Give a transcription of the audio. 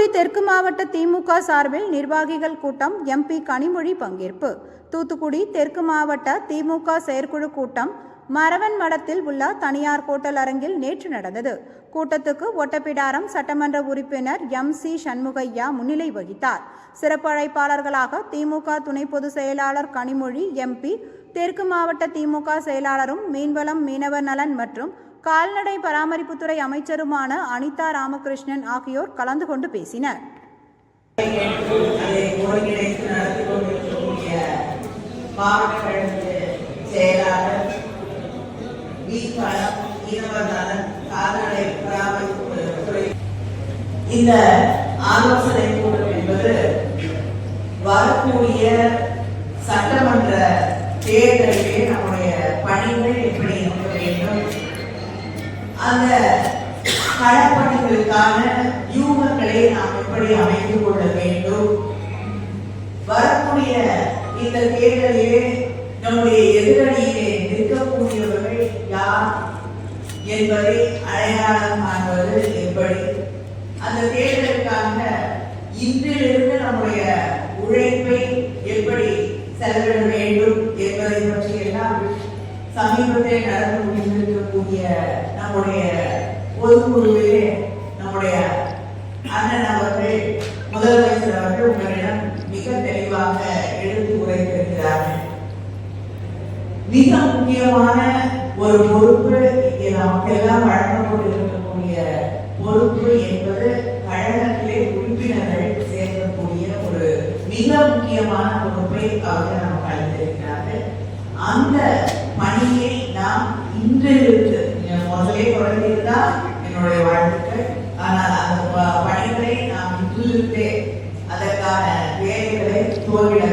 திமுக சார்பில் நிர்வாகிகள் கூட்டம் எம்பி கனிமொழி பங்கேற்பு. தூத்துக்குடி தெற்கு மாவட்ட திமுக செயற்குழு கூட்டம் மரவன் மடத்தில் உள்ள தனியார் ஹோட்டல் அரங்கில் நேற்று நடந்தது. கூட்டத்துக்கு ஒட்டப்பிடாரம் சட்டமன்ற உறுப்பினர் எம். சி. சண்முகையா முன்னிலை வகித்தார். சிறப்பு அழைப்பாளர்களாக திமுக துணை பொதுச் செயலாளர் கனிமொழி எம்பி தெற்கு மாவட்ட திமுக செயலாளரும் மீன்வளம் மீனவர் நலன் மற்றும் கால்நடை பராமரிப்புத்துறை அமைச்சருமான அனிதா ராமகிருஷ்ணன் ஆகியோர் கலந்து கொண்டு பேசினர். இந்த ஆலோசனை கூட்டம் என்பது வரக்கூடிய சட்டமன்ற தேர்தலிலே நம்முடைய பணிகள் எப்படி அந்த களப்பணிகளுக்கான யூகங்களை நாம் எப்படி அமைத்துக் கொள்ள வேண்டும்? வரக்கூடிய இந்த தேர்தலிலே நம்முடைய எதிரணியிலே நிற்கக்கூடியவர்கள் யார் என்பதை அடையாளம் காண்பது எப்படி? அந்த தேர்தலுக்காக இன்றிலிருந்து நம்முடைய உழைப்பை எப்படி செலவிட வேண்டும் என்பதை பற்றி எல்லாம் சமீபத்தில் நடந்து முடிந்திருக்கக்கூடிய நம்முடைய பொதுக்குழுவிலே நம்முடைய அண்ணன் அவர்கள் முதலமைச்சர் அவர்கள் உங்களிடம் மிக தெளிவாக எடுத்து உரைத்திருக்கிறார்கள். மிக முக்கியமான ஒரு பொறுப்பு இங்கே நமக்கெல்லாம் வழங்கப்பட்டிருக்கக்கூடிய பொறுப்பு என்பது கழகத்திலே உறுப்பினர்கள் சேர்க்கக்கூடிய ஒரு மிக முக்கியமான பொறுப்பை அவர்கள் நமக்கு அளித்திருக்கிறார்கள். அந்த பணியை நாம் இன்றிலிருந்து முதலே தொடங்கியிருந்தால் என்னுடைய வாழ்த்துக்கள். ஆனால் அந்த பணிகளை நாம் இன்றிருந்தே அதற்கான வேலைகளை துவங்கிட